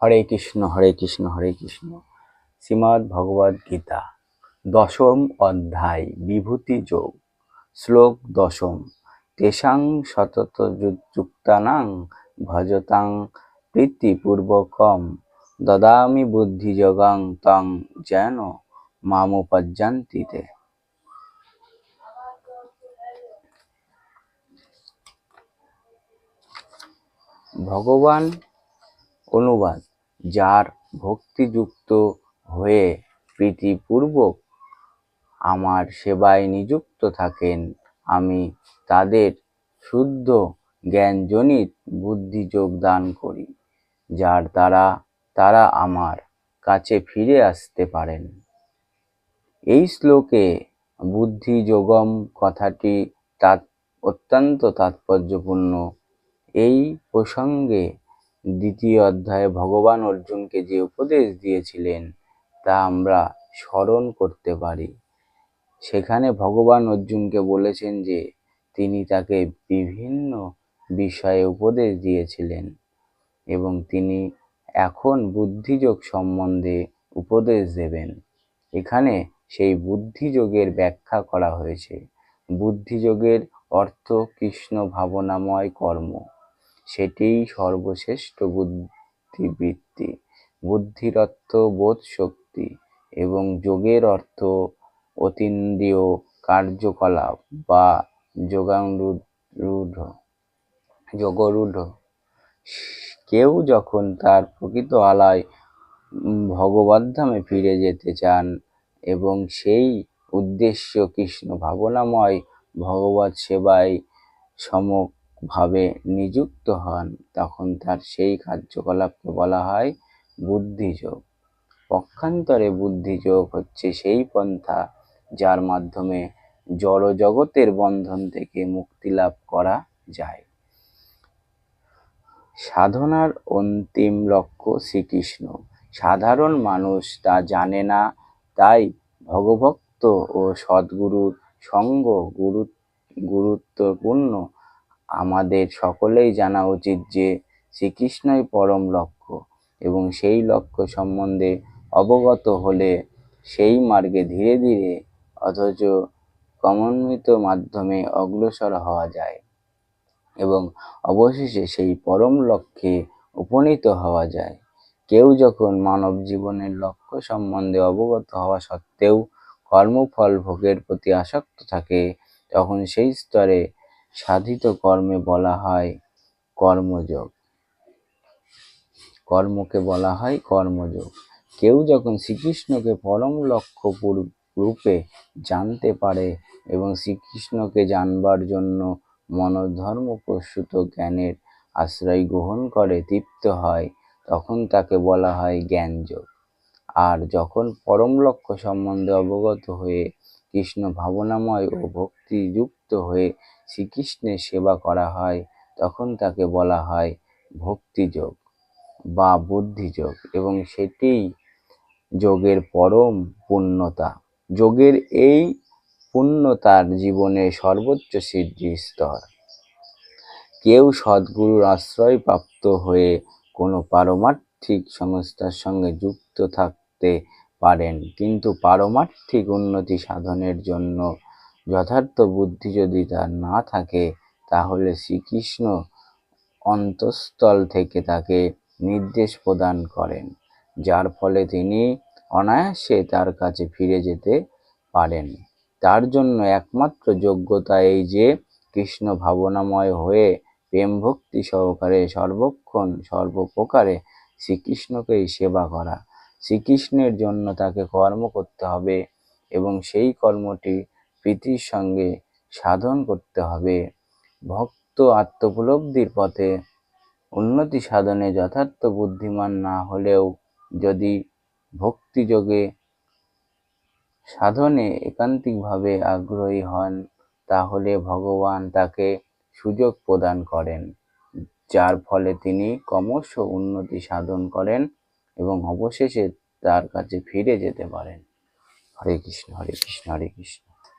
হরে কৃষ্ণ হরে কৃষ্ণ হরে কৃষ্ণ। শ্রীমদ্ ভগবদ গীতা, দশম অধ্যায়, বিভূতি যোগ, শ্লোক দশম। তেষাং সতত যুক্তানাং ভজতাং প্রীতিপূর্বকম। দদামি বুদ্ধিযোগাং তং যেন মামোপজ্জান্তি তে ভগবান অনুবাদ। যার ভক্তিযুক্ত হয়ে প্রীতিপূর্বক আমার সেবায় নিযুক্ত থাকেন, আমি তাদের শুদ্ধ জ্ঞানজনিত বুদ্ধি যোগদান করি, যার দ্বারা তারা আমার কাছে ফিরে আসতে পারেন। এই শ্লোকে বুদ্ধি যোগম কথাটি তাৎ অত্যন্ত তাৎপর্যপূর্ণ। এই প্রসঙ্গে দ্বিতীয় অধ্যায়ে ভগবান অর্জুনকে যে উপদেশ দিয়েছিলেন, তা আমরা স্মরণ করতে পারি। সেখানে ভগবান অর্জুনকে বলেছেন যে, তিনি তাকে বিভিন্ন বিষয়ে উপদেশ দিয়েছিলেন এবং তিনি এখন বুদ্ধিযোগ সম্বন্ধে উপদেশ দেবেন। এখানে সেই বুদ্ধিযোগের ব্যাখ্যা করা হয়েছে। বুদ্ধিযোগের অর্থ কৃষ্ণ ভাবনাময় কর্ম। সেটিই সর্বশ্রেষ্ঠ বুদ্ধিবৃত্তি বুদ্ধির অর্থ বোধ শক্তি এবং যোগের অর্থ অতীন্দ্রিয় কার্যকলাপ বা যোগারূঢ় যোগরূঢ়। কেউ যখন তার প্রকৃত আলায় ভগবদ্ধামে ফিরে যেতে চান এবং সেই উদ্দেশ্য কৃষ্ণ ভাবনাময় ভগবত সেবায় সমভাবে নিযুক্ত হন, তখন তার সেই কার্যকলাপকে বলা হয় বুদ্ধিযোগ। পক্ষান্তরে বুদ্ধিযোগ হচ্ছে সেই পন্থা যার মাধ্যমে জড় জগতের বন্ধন থেকে মুক্তি লাভ করা যায়। সাধনার অন্তিম লক্ষ্য শ্রীকৃষ্ণ। সাধারণ মানুষ তা জানে না, তাই ভগভক্ত ও সদ্গুরুর সঙ্গ গুরু গুরুত্বপূর্ণ আমাদের সকলেই জানা উচিত যে শ্রীকৃষ্ণই পরম লক্ষ্য এবং সেই লক্ষ্য সম্বন্ধে অবগত হলে সেই মার্গে ধীরে ধীরে অথচ ক্রমান্বিত মাধ্যমে অগ্রসর হওয়া যায় এবং অবশেষে সেই পরম লক্ষ্যে উপনীত হওয়া যায়। কেউ যখন মানব জীবনের লক্ষ্য সম্বন্ধে অবগত হওয়া সত্ত্বেও কর্মফল ভোগের প্রতি আসক্ত থাকে, তখন সেই স্তরে সাধিত কর্মে বলা হয় কর্মযোগ। কর্মকে বলা হয় কর্মযোগ। কেউ যখন শ্রীকৃষ্ণকে পরম লক্ষ্য রূপে জানতে পারে এবং শ্রীকৃষ্ণকে জানবার জন্য মনোধর্ম প্রসূত জ্ঞানের আশ্রয় গ্রহণ করে, তৃপ্ত হয়, তখন তাকে বলা হয় জ্ঞানযোগ। আর যখন পরম লক্ষ্য সম্বন্ধে অবগত হয়ে কৃষ্ণ ভাবনাময় ও ভক্তিযুক্ত হয়ে শ্রীকৃষ্ণের সেবা করা হয় তখন তাকে বলা হয় ভক্তিযোগ বা বুদ্ধিযোগ এবং সেটিই যোগের পরম পূর্ণতা। যোগের এই পূর্ণতার জীবনে সর্বোচ্চ সিদ্ধি স্তর। কেউ সদ্গুরুর আশ্রয় প্রাপ্ত হয়ে কোনো পারমার্থিক সংস্থার সঙ্গে যুক্ত থাকতে পারেন। কিন্তু পারমার্থিক উন্নতি সাধনের জন্য যথার্থ বুদ্ধি যদি তার না থাকে, তাহলে শ্রীকৃষ্ণ অন্তঃস্থল থেকে তাকে নির্দেশ প্রদান করেন, যার ফলে তিনি অনায়াসে তার কাছে ফিরে যেতে পারেন। তার জন্য একমাত্র যোগ্যতা এই যে, কৃষ্ণ ভাবনাময় হয়ে প্রেম ভক্তি সহকারে সর্বক্ষণ সর্বপ্রকারে শ্রীকৃষ্ণকেই সেবা করা। শ্রীকৃষ্ণের জন্য তাকে কর্ম করতে হবে এবং সেই কর্মটি প্রীতির সঙ্গে সাধন করতে হবে। ভক্ত আত্মোপলব্ধির পথে উন্নতি সাধনে যথার্থ বুদ্ধিমান না হলেও যদি ভক্তিযোগে সাধনে একান্তিকভাবে আগ্রহী হন, তাহলে ভগবান তাকে সুযোগ প্রদান করেন, যার ফলে তিনি ক্রমশ উন্নতি সাধন করেন এবং অবশেষে তার কাছে ফিরে যেতে পারেন। হরে কৃষ্ণ হরে কৃষ্ণ হরে কৃষ্ণ।